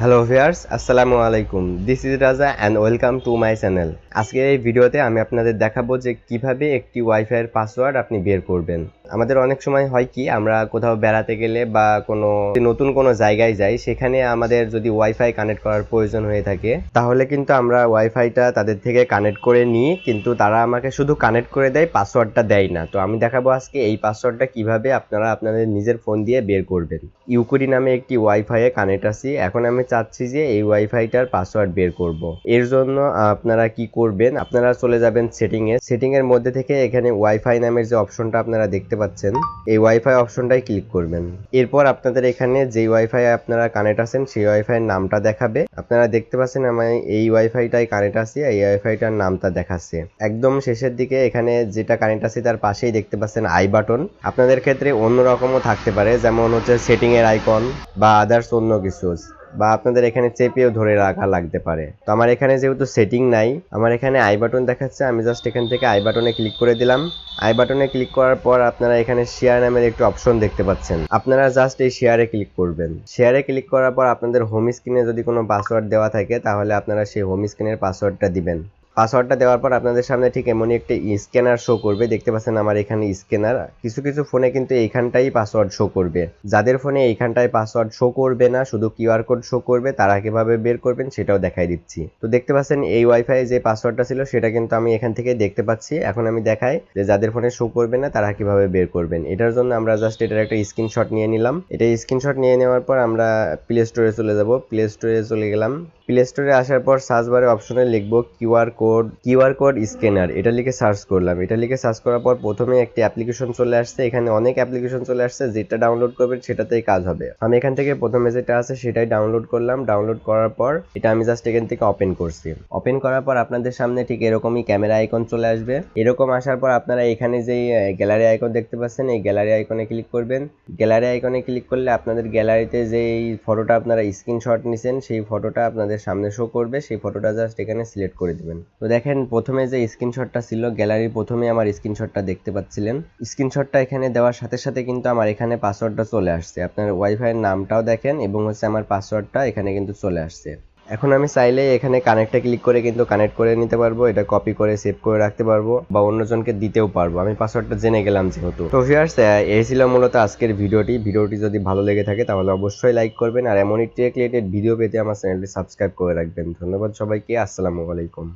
Hello viewers আসসালামু আলাইকুম this is Raja and welcome to my channel আজকের এই ভিডিওতে আমি আপনাদের দেখাবো যে কীভাবে একটি ওয়াইফাইয়ের পাসওয়ার্ড আপনি বের করবেন। আমাদের অনেক সময় হয় কি, আমরা কোথাও বেড়াতে গেলে বা কোনো নতুন কোনো জায়গায় যাই, সেখানে আমাদের যদি ওয়াইফাই কানেক্ট করার প্রয়োজন হয়ে থাকে, তাহলে কিন্তু আমরা ওয়াইফাইটা তাদের থেকে কানেক্ট করে নিই, কিন্তু তারা আমাকে শুধু কানেক্ট করে দেয় পাসওয়ার্ডটা দেয় না। তো আমি দেখাবো আজকে এই পাসওয়ার্ডটা কীভাবে আপনারা আপনাদের নিজের ফোন দিয়ে বের করবেন। ইউকুরি নামে একটি ওয়াইফাইয়ে কানেক্ট আছি। এখন আমি চাচ্ছি যে এই ওয়াইফাইটার পাসওয়ার্ড বের করব। এর জন্য আপনারা কি করবেন? আপনারা চলে যাবেন সেটিং এ সেটিং এর মধ্যে থেকে এখানে ওয়াইফাই নামের যে অপশনটা আপনারা দেখতে পাচ্ছেন, এই ওয়াইফাই অপশনটাই ক্লিক করবেন। এরপর আপনাদের এখানে যে ওয়াইফাই আপনারা কানেক্ট আছেন, সেই ওয়াইফাই নামটা দেখাবে। আপনারা দেখতে পাচ্ছেন আমি এই ওয়াইফাইটাই কানেক্ট আছি এই ওয়াইফাইটার নামটা দেখাচ্ছে। একদম শেষের দিকে এখানে যেটা কানেক্ট আছে, তার পাশেই দেখতে পাচ্ছেন আই বাটন আপনাদের ক্ষেত্রে অন্যরকমও থাকতে পারে, যেমন হচ্ছে সেটিং এর আইকন বা আদার্স অন্য কিছু। বা আপনাদের এখানে চেপেও ধরে রাখা লাগতে পারে। তো আমার এখানে যেহেতু সেটিং নাই, আমার এখানে আই বাটন দেখাচ্ছে, আমি জাস্ট এখান থেকে আই বাটনে ক্লিক করে দিলাম। আই বাটনে ক্লিক করার পর আপনারা এখানে শেয়ার নামের একটি অপশন দেখতে পাচ্ছেন। আপনারা জাস্ট এই শেয়ারে ক্লিক করবেন। শেয়ারে ক্লিক করার পর আপনাদের হোম স্ক্রিনে যদি কোনো পাসওয়ার্ড দেওয়া থাকে, তাহলে আপনারা সেই হোম স্ক্রিনের পাসওয়ার্ডটা দিবেন। পাসওয়ার্ডটা দেওয়ার পর আপনাদের সামনে ঠিক এমনই একটি স্ক্যানার শো করবে। দেখতে পাচ্ছেন আমার এখানে স্ক্যানার কিছু কিছু ফোনে কিন্তু এইখানটাই পাসওয়ার্ড শো করবে। যাদের ফোনে এইখানটায় পাসওয়ার্ড শো করবে না, শুধু কিউআর কোড শো করবে, তারা কীভাবে বের করবেন সেটাও দেখাই দিচ্ছি। তো দেখতে পাচ্ছেন এই ওয়াইফাই যে পাসওয়ার্ডটা ছিল, সেটা কিন্তু আমি এখান থেকে দেখতে পাচ্ছি। এখন আমি দেখাই যে যাদের ফোনে শো করবে না, তারা কীভাবে বের করবেন। এটার জন্য আমরা জাস্ট এটার একটা স্ক্রিনশট নিয়ে নিলাম। এটা স্ক্রিনশট নিয়ে নেওয়ার পর আমরা প্লে স্টোরে চলে যাব। প্লে স্টোরে চলে গেলাম। প্লে স্টোরে আসার পর সার্চ বারে অপশনে লিখব QR code QR code scanner এটা লিখে সার্চ করলাম। এটা লিখে সার্চ করার পর প্রথমে একটি অ্যাপ্লিকেশন চলে আসছে। এখানে অনেক অ্যাপ্লিকেশন চলে আসছে। যেটা ডাউনলোড করবেন সেটাতেই কাজ হবে। আমি এখান থেকে প্রথমে যেটা আছে সেটাই ডাউনলোড করলাম। ডাউনলোড করার পর এটা আমি জাস্ট এখান থেকে ওপেন করছি। ওপেন করার পর আপনাদের সামনে ঠিক এরকমই ক্যামেরা আইকন চলে আসবে। এরকম আসার পর আপনারা এখানে যেই গ্যালারি আইকন দেখতে পাচ্ছেন, এই গ্যালারি আইকনে ক্লিক করবেন। গ্যালারি আইকনে ক্লিক করলে আপনাদের গ্যালারিতে যেই ফটোটা আপনারা স্ক্রিনশট নিছেন, সেই ফটোটা আপনাদের সামনে শো করবে, সেই ফটোটা জাস্ট এখানে সিলেক্ট করে দেবেন। তো দেখেন, প্রথমে যে স্ক্রিনশটটা ছিল গ্যালারির প্রথমে আমার স্ক্রিনশটটা দেখতে পাচ্ছিলেন। স্ক্রিনশটটা এখানে দেওয়ার সাথে সাথে কিন্তু আমার এখানে পাসওয়ার্ডটা চলে আসছে। আপনার ওয়াইফাইয়ের নামটাও দেখেন এবং হচ্ছে আমার পাসওয়ার্ডটা এখানে কিন্তু চলে আসছে। এখন আমি চাইলে এখানে কানেক্টে ক্লিক করে কিন্তু কানেক্ট করে নিতে পারব, এটা কপি করে সেভ করে রাখতে পারব, বা অন্যজনকে দিতেও পারব। আমি পাসওয়ার্ডটা জেনে গেলাম যেহেতু। তো ভিউয়ার্স এই ছিল মূলত আজকের ভিডিওটি। ভিডিওটি যদি ভালো লেগে থাকে তাহলে অবশ্যই লাইক করবেন। আর এমনই টেক রিলেটেড ভিডিও পেতে আমার চ্যানেলটি সাবস্ক্রাইব করে রাখবেন। ধন্যবাদ সবাইকে। আসসালামু আলাইকুম।